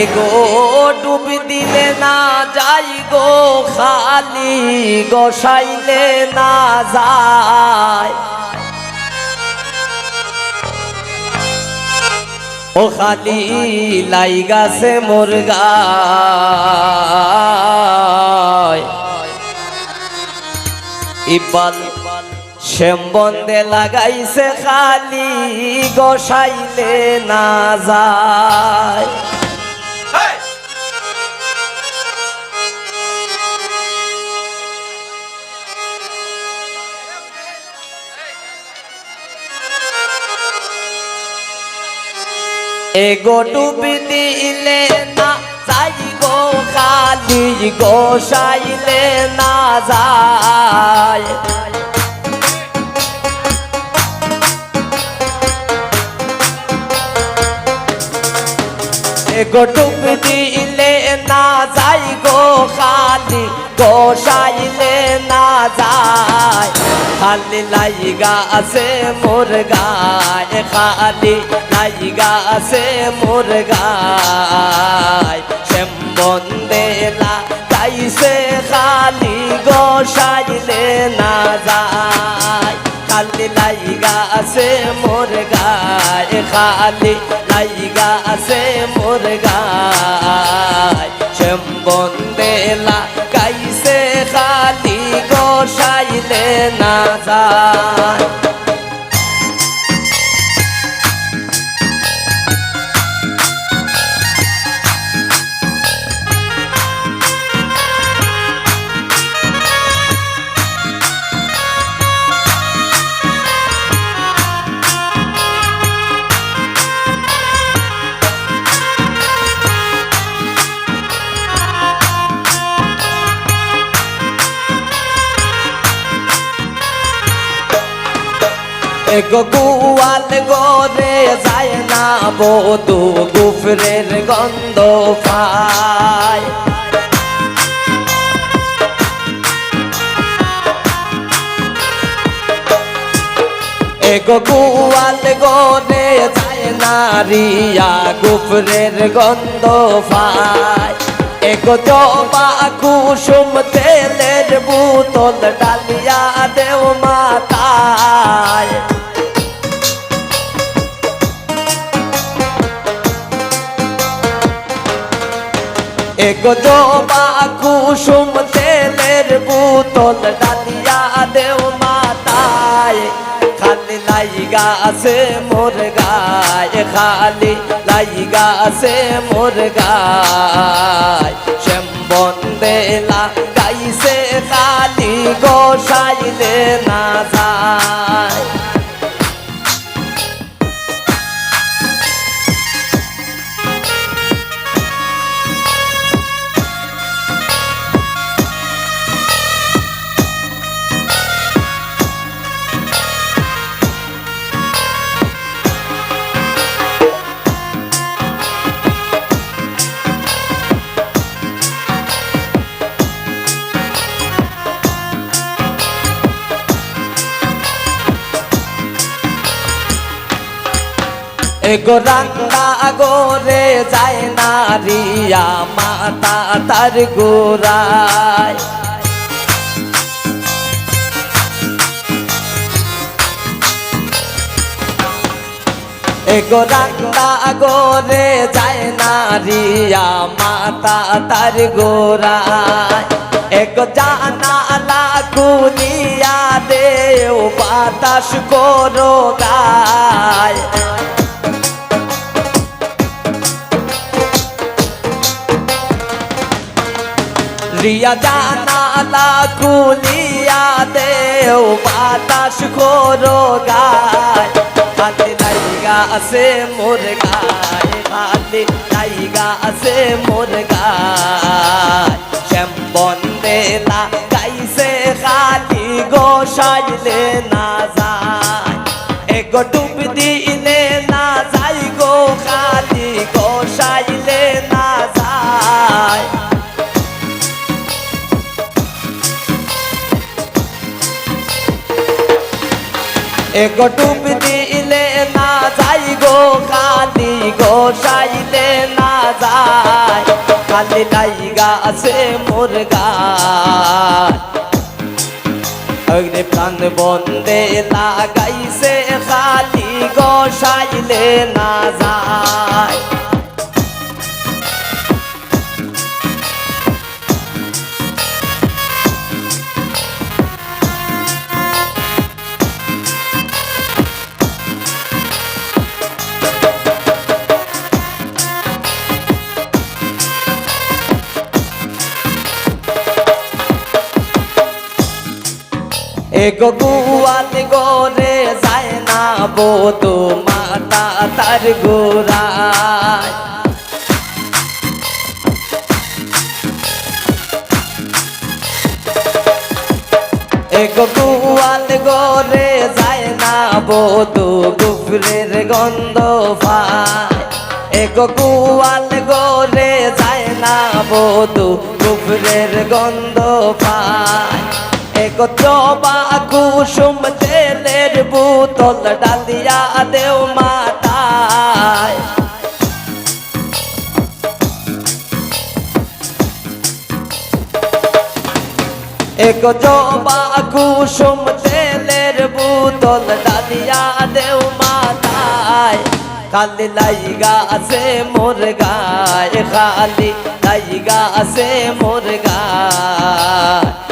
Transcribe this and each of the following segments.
এগো, ডুব দিলে না যাই গো, খালি গোসাইলে না যায়। ও খালি লাই গাছে মুরগা শ্যামবন্দে লাগাইছে, খালি গোসাইলে না যায়। এগো ডুবি দিলে না যাই গো, খালি গোসাইলে না যায়। এগো ডুবি দিলে না যাই গো, খালি গোসাইলে না যায়। খালি লাইগা আছে মোর গায় খালি লাইগা আছে মোর গায় শ্যামবন্দেলা গাইছে খালি গোসাইলে না যায় খালি লাইগা আছে মোর গায় খালি লাইগা আছে মোর গায় শ্যামবন্দেলা গাইছে খালি গোসাইলে না যায়। এগো গুয়াল গোরে যায় না বধু গুফরের গন্ধ পায় এগো গুয়াল গোরে যায় না রিয়া গুফরের গন্ধ পায় এগো জবা কুসুম তেলের বুতল ডালিয়া দেও মাতায় এগো জবা কুসুম তেলের বুতল ডালিয়া দেও মাতায়। খালি লাইগা আছে মোর গায়, খালি লাইগা আছে মোর গায়। শ্যাম বন্দেলা গাইছে খালি, গোসাইলে না যায়। এগো রান্না গোরে যায় না রিয়া মাতা তার গোরায় এগো রান্না গোরে যায় না রিয়া মাতা তার গোরায় এগো জানালা কুলিয়া দেও বাতাস করো গায় রিয়া জানালা কুলিয়া দেও বাতাস করো গায়। খালি লাইগা আছে মোর গায় খালি লাইগা আছে মোর গায়। শ্যাম বন্দেলা গাইছে খালি গোসাইলে না যায়। এগো এগো টুপ দিলে না যাই গো খালি গোসাইলে না যায়। কালি লাইগা আছে মোর অগ্নি প্রাণ বন্দে লাগাইছে, কালি গোসাইলে না যায়। এগো গুয়াল গোরে যায় না বোধ মাতা তার গোরায় এগো গুয়াল গোরে যায় না বোধ গুফরের গন্ধ পায় এগো গুয়াল গোরে যায় না বোধ গুফরের গন্ধ পায় এগো চবা কুসুম তেলের বোতল ডালিয়া দেও মাতায় এক জবা কুসুম তেলের বোতল ডালিয়া দেও মাতায় খালি লাইগা আছে মোর গায় খালি লাইগা আছে মোর গায়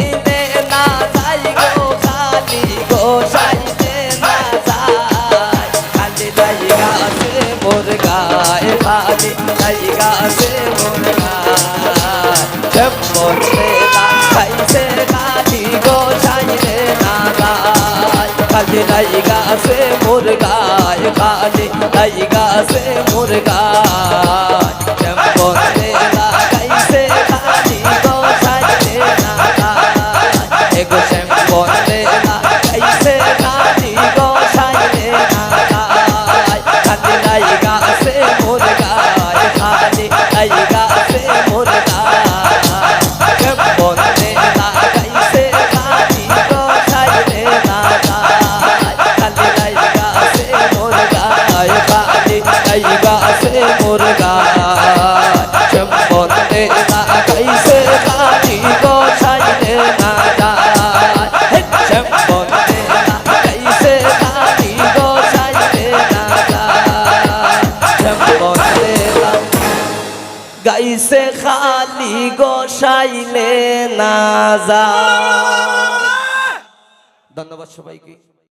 খালি সে মোর গায়ে খালি লাই গাছে মোর গাইছে খালি গোসাইলে না যা ধন্যবাদ সবাইকে।